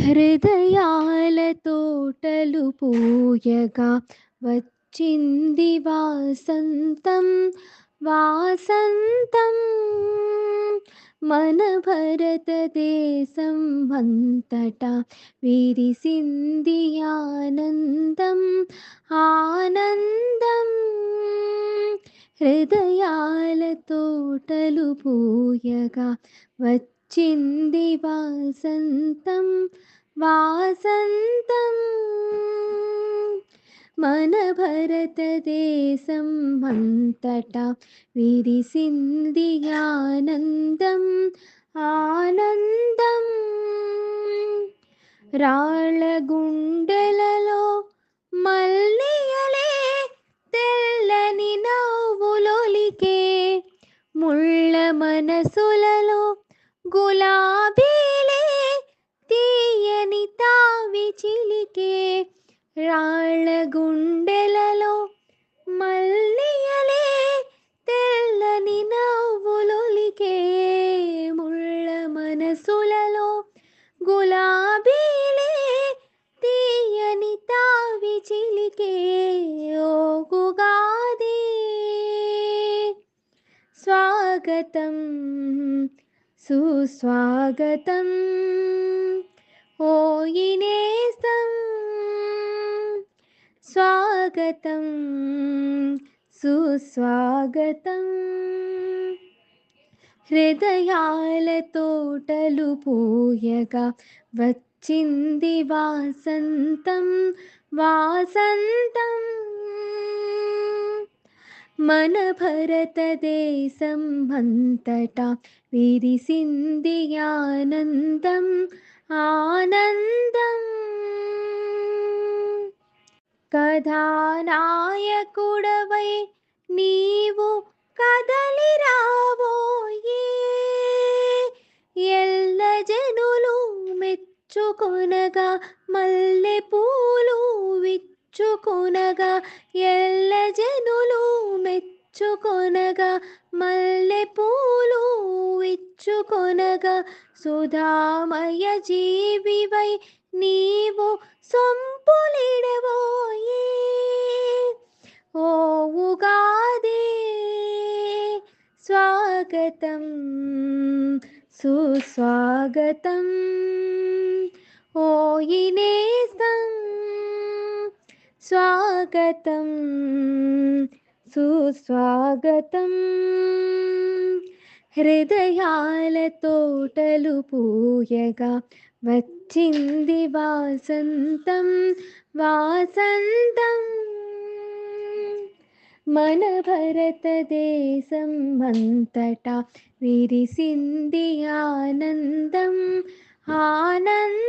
హృదయాల తోటలు పూయగా వచ్చింది వాసంతం వాసంతం. మన భారతదేశం అంతటా విరిసింది ఆనందం ఆనందం. హృదయాల తోటలు పూయగా వచ్చింది వాసంతం వాసంతం. మన భరతదేశం అంతటా విరిసింది ఆనందం ఆనందం. రాళ్ళ గుండెలలో మల్లియలే తెల్లని నవ్వులొలికే ముళ్ళ మనసు గులాబీలే తీయని తావి చిలికే రాళ్ళ గుండెలలో మల్లియలే తెల్లని నవ్వులొలికే ముళ్ళ మనసులలో గులాబీలే తీయని తావి చిలికే ఓగుగాది. స్వాగతం సుస్వాగతం. ఓయినేస్తం స్వాగతం. సుస్వాగతం. హృదయాల తోటలు పూయగా వచ్చింది వాసంతం. వాసంతం. మన భారతదేశం అంతటా విరిసింది ఆనందం ఆనందం కథానాయకుడవై నీవు కదలి రావోయే ఎల్ల జనులు మెచ్చుకొనగా మల్లె పూలు విచ్చుకొనగా ఎల్ల జనులు మెచ్చుకొనగా మల్లె పూలు ఇచ్చుకొనగా సుధామయ జీవివై నీవు సొంపులిడబోయే ఓ ఉగాది స్వాగతం సుస్వాగతం. ఓయినేసం స్వాగతం. సుస్వాగతం. హృదయాల తోటలు పూయగా వచ్చింది వాసంతం వాసంతం. మన భారతదేశం అంతటా విరిసింది ఆనందం ఆనందం.